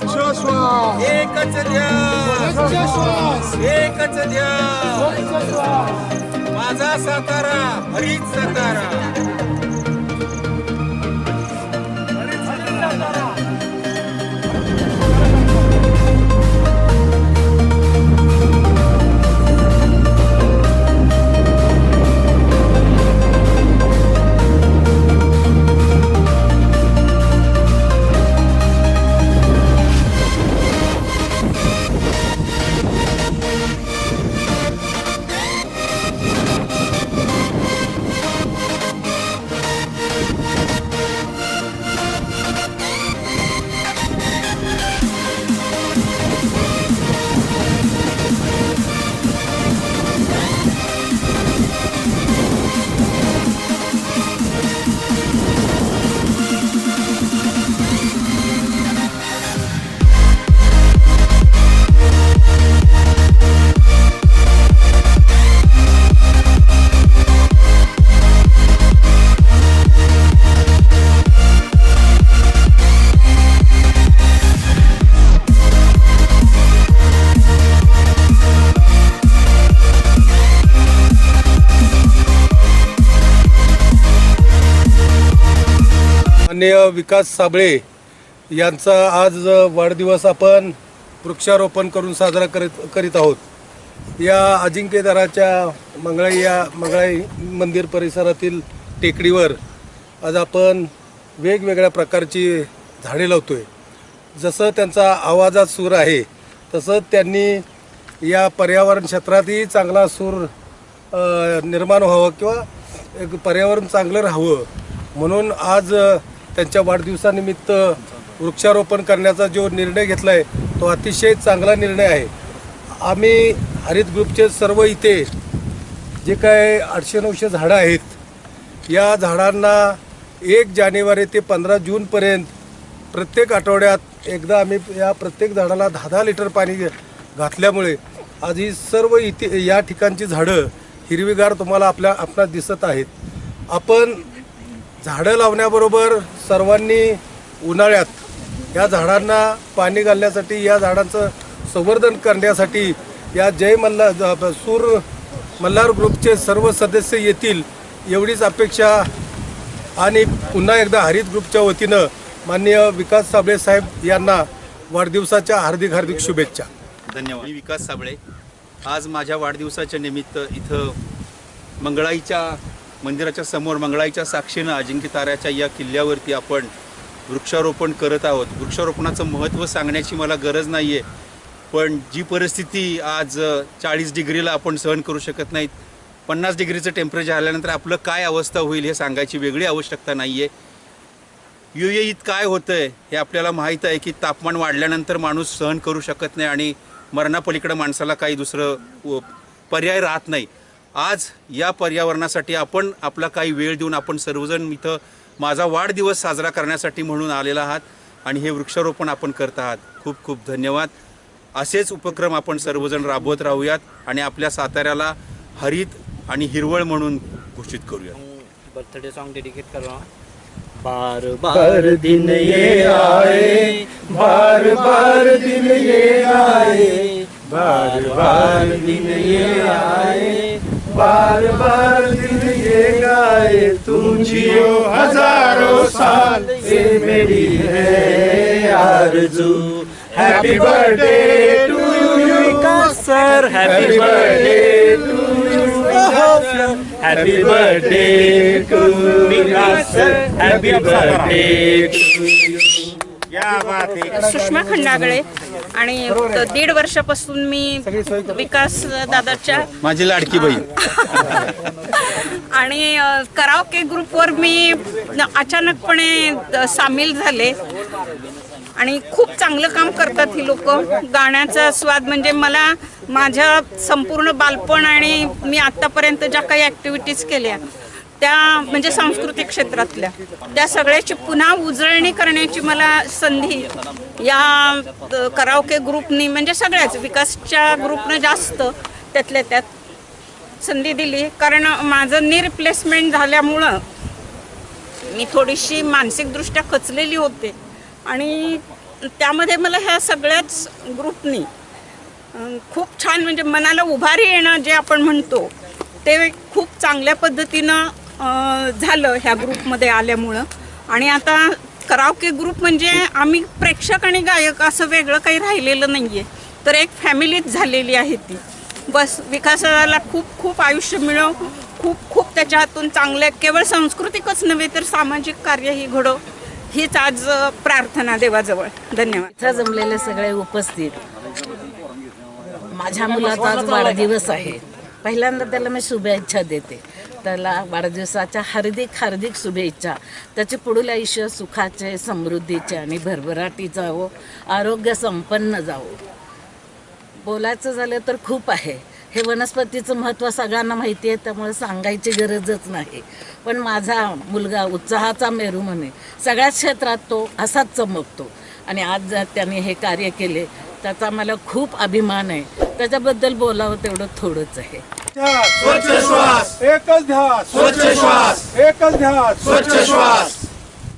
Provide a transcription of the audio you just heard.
श्वास एकच श्वास. एकच श्वास. माझा सातारा हरीच सातारा. माननीय विकास साबळे यांचा आज वाढदिवस आपण वृक्षारोपण करून साजरा करीत करीत आहोत. या अजिंक्यदाराच्या मंगळाई या मंगळाई मंदिर परिसरातील टेकडीवर आज आपण वेगवेगळ्या प्रकारची झाडे लावतो आहे जसं त्यांचा आवाजात सूर आहे तसंच त्यांनी या पर्यावरण क्षेत्रातही चांगला सूर निर्माण व्हावं किंवा एक पर्यावरण चांगलं राहावं. म्हणून आज त्यांच्या वाढदिवसानिमित्त वृक्षारोपण करण्याचा जो निर्णय घेतला आहे तो अतिशय चांगला निर्णय आहे. आम्ही हरित ग्रुपचे सर्व इथे जे काय आठशे नऊशे झाडं आहेत या झाडांना एक जानेवारी ते पंधरा जूनपर्यंत प्रत्येक आठवड्यात एकदा आम्ही या प्रत्येक झाडाला दहा दहा लिटर पाणी घातल्यामुळे आज ही सर्व इथे या ठिकाणची झाडं हिरवीगार तुम्हाला आपल्या आपणास दिसत आहेत. आपण झाडं लावण्याबरोबर सर्वांनी उन्हाळ्यात या झाडांना पाणी घालण्यासाठी या झाडांचं संवर्धन करण्यासाठी या जय मल्हार सूर मल्हार ग्रुपचे सर्व सदस्य येतील एवढीच अपेक्षा आणि पुन्हा एकदा हरित ग्रुपच्या वतीनं माननीय विकास साबळे साहेब यांना वाढदिवसाच्या हार्दिक हार्दिक शुभेच्छा. धन्यवाद. मी विकास साबळे. आज माझ्या वाढदिवसाच्या निमित्त इथं मंगळाईच्या मंदिराच्या समोर मंगळाईच्या साक्षीनं अजिंक्य ताऱ्याच्या या किल्ल्यावरती आपण वृक्षारोपण करत आहोत. वृक्षारोपणाचं महत्त्व सांगण्याची मला गरज नाही आहे पण जी परिस्थिती आज चाळीस डिग्रीला आपण सहन करू शकत नाहीत. पन्नास डिग्रीचं टेम्परेचर आल्यानंतर आपलं काय अवस्था होईल हे सांगायची वेगळी आवश्यकता नाही आहे यू ए ईत काय होतं आहे हे आपल्याला माहीत आहे की तापमान वाढल्यानंतर माणूस सहन करू शकत नाही आणि मरणापलीकडं माणसाला काही दुसरं पर्याय राहत नाही. आज या पर्यावरणासाठी आपण आपला काही वेळ देऊन आपण सर्वजण इथं माझा वाढदिवस साजरा करण्यासाठी म्हणून आलेला आहात आणि हे वृक्षारोपण आपण करत आहात. खूप खूप धन्यवाद. असेच उपक्रम आपण सर्वजण राबवत राहूयात आणि आपल्या साताऱ्याला हरित आणि हिरवळ म्हणून घोषित करूया बर्थडे सॉन्ग डेडिकेट कर बार बार दिन ये आए बार बार दिन ये आए बार बार दिन ये आए बार बार दिन ये गाए तुम जियो हजारों साल ये मेरी है आरज़ू। Happy birthday to you Vikas sir happy birthday to you happy birthday to Vikas happy birthday Sushma Khandagale आणि दीड वर्षापासून मी विकास दादाच्या माझी लाडकी बहीण. आणि कराओके ग्रुपवर मी अचानकपणे सामील झाले. आणि खूप चांगलं काम करतात ही लोक. गाण्याचा स्वाद म्हणजे मला माझ्या संपूर्ण बालपण आणि मी आत्तापर्यंत ज्या काही ॲक्टिव्हिटीज केल्या त्या म्हणजे सांस्कृतिक क्षेत्रातल्या. त्या सगळ्याची पुन्हा उजळणी करण्याची मला संधी या करावके ग्रुपनी म्हणजे सगळ्याच विकासच्या ग्रुपनं जास्त त्यातल्या त्यात संधी दिली. कारण माझं नी रिप्लेसमेंट झाल्यामुळं मी थोडीशी मानसिकदृष्ट्या खचलेली होते. आणि त्यामध्ये मला ह्या सगळ्याच ग्रुपनी खूप छान म्हणजे मनाला उभारी येणं जे आपण म्हणतो ते खूप चांगल्या पद्धतीनं झालं ह्या ग्रुपमध्ये आल्यामुळं. आणि आता करावके ग्रुप म्हणजे आम्ही प्रेक्षक आणि गायक असं वेगळं काही राहिलेलं नाही आहे तर एक फॅमिलीच झालेली आहे ती. बस विकासाला खूप खूप आयुष्य मिळव खूप खूप त्याच्या हातून चांगल्या केवळ सांस्कृतिकच नव्हे तर सामाजिक कार्यही घडो. हीच आज प्रार्थना देवाजवळ. धन्यवाद. इथं जमलेले सगळे उपस्थित. माझ्या मुलाचा आज वाढदिवस आहे. पहिल्यांदा त्याला मी शुभेच्छा देते. त्याला वाढदिवसाच्या हार्दिक हार्दिक शुभेच्छा. त्याचे पुढील आयुष्य सुखाचे समृद्धीचे आणि भरभराटी जावो हो, आरोग्य संपन्न जावो. बोलायचं झालं तर खूप आहे. हे वनस्पतीचं महत्त्व सगळ्यांना माहिती आहे त्यामुळे सांगायची गरजच नाही. पण माझा मुलगा उत्साहाचा मेरू म्हणे. सगळ्याच क्षेत्रात तो असाच चमकतो. आणि आज जर त्याने हे कार्य केले त्याचा मला खूप अभिमान आहे. त्याच्याबद्दल बोलावं तेवढं थोडंच आहे. स्वच्छ श्वास. एकच ध्यास स्वच्छ श्वास. एकच ध्यास स्वच्छ श्वास.